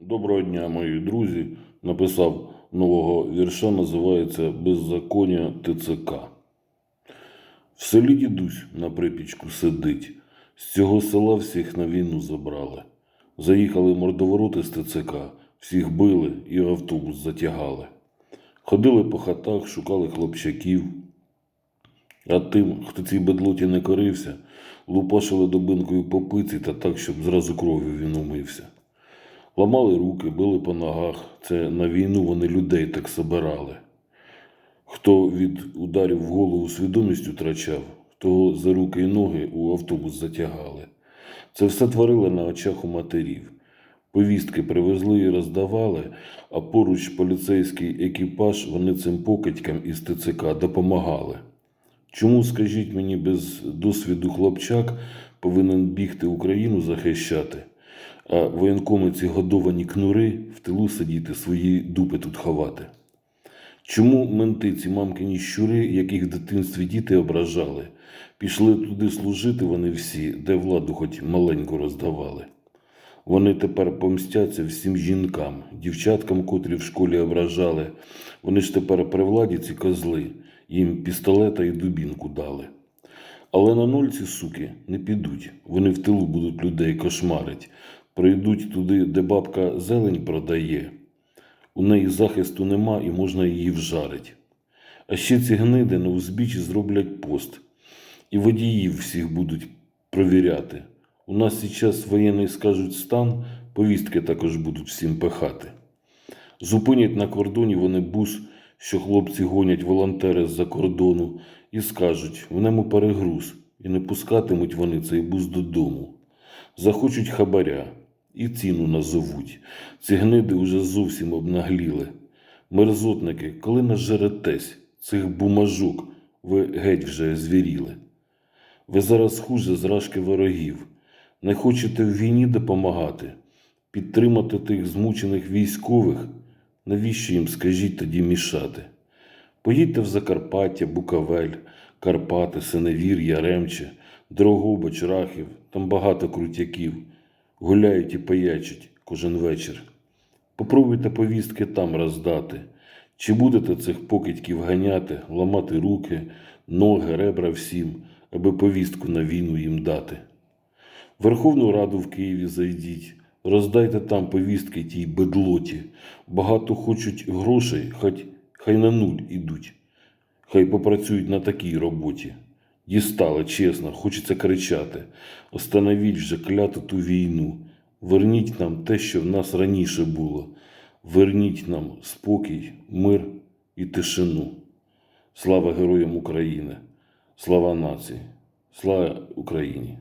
Доброго дня, мої друзі. Написав нового вірша, називається Беззаконня ТЦК. В селі дідусь на припічку сидить. З цього села всіх на війну забрали. Заїхали мордовороти з ТЦК, всіх били і автобус затягали. Ходили по хатах, шукали хлопчаків. А тим, хто цій бедлоті не корився, лупашили добинкою по пиці та так, щоб зразу кров'ю він умився. Ламали руки, били по ногах. Це на війну вони людей так собирали. Хто від ударів в голову свідомість втрачав, того за руки і ноги у автобус затягали. Це все творили на очах у матерів. Повістки привезли і роздавали, а поруч поліцейський екіпаж вони цим покидькам із ТЦК допомагали. Чому, скажіть мені, без досвіду хлопчак повинен бігти Україну захищати, а воєнкоми ці годовані кнури в тилу сидіти, свої дупи тут ховати? Чому менти ці мамкині щури, яких в дитинстві діти ображали, пішли туди служити вони всі, де владу хоч маленьку роздавали? Вони тепер помстяться всім жінкам, дівчаткам, котрі в школі ображали. Вони ж тепер при владі ці козли, їм пістолета і дубінку дали. Але на нуль ці суки не підуть. Вони в тилу будуть людей кошмарить. Прийдуть туди, де бабка зелень продає. У неї захисту нема і можна її вжарить. А ще ці гниди на узбіччі зроблять пост. І водіїв всіх будуть провіряти. У нас зараз воєнний скажуть стан, повістки також будуть всім пихати. Зупинять на кордоні вони бус, що хлопці гонять волонтери з-за кордону, і скажуть, в ньому перегруз, і не пускатимуть вони цей бус додому. Захочуть хабаря і ціну назовуть. Ці гниди уже зовсім обнагліли. Мерзотники, коли нажеретесь цих бумажок, ви геть вже звіріли. Ви зараз хуже зражки ворогів. Не хочете в війні допомагати, підтримати тих змучених військових, навіщо їм, скажіть тоді, мішати? Поїдьте в Закарпаття, Буковель, Карпати, Синевір, Яремче, Дрогобич, Рахів, там багато крутяків, гуляють і паячать кожен вечір. Попробуйте повістки там роздати. Чи будете цих покидьків ганяти, ламати руки, ноги, ребра всім, аби повістку на війну їм дати? Верховну Раду в Києві зайдіть, роздайте там повістки тій бедлоті. Багато хочуть грошей, хай, хай на нуль ідуть. Хай попрацюють на такій роботі. Дістали, чесно, хочеться кричати. Остановіть вже кляту ту війну. Верніть нам те, що в нас раніше було. Верніть нам спокій, мир і тишину. Слава героям України! Слава нації! Слава Україні!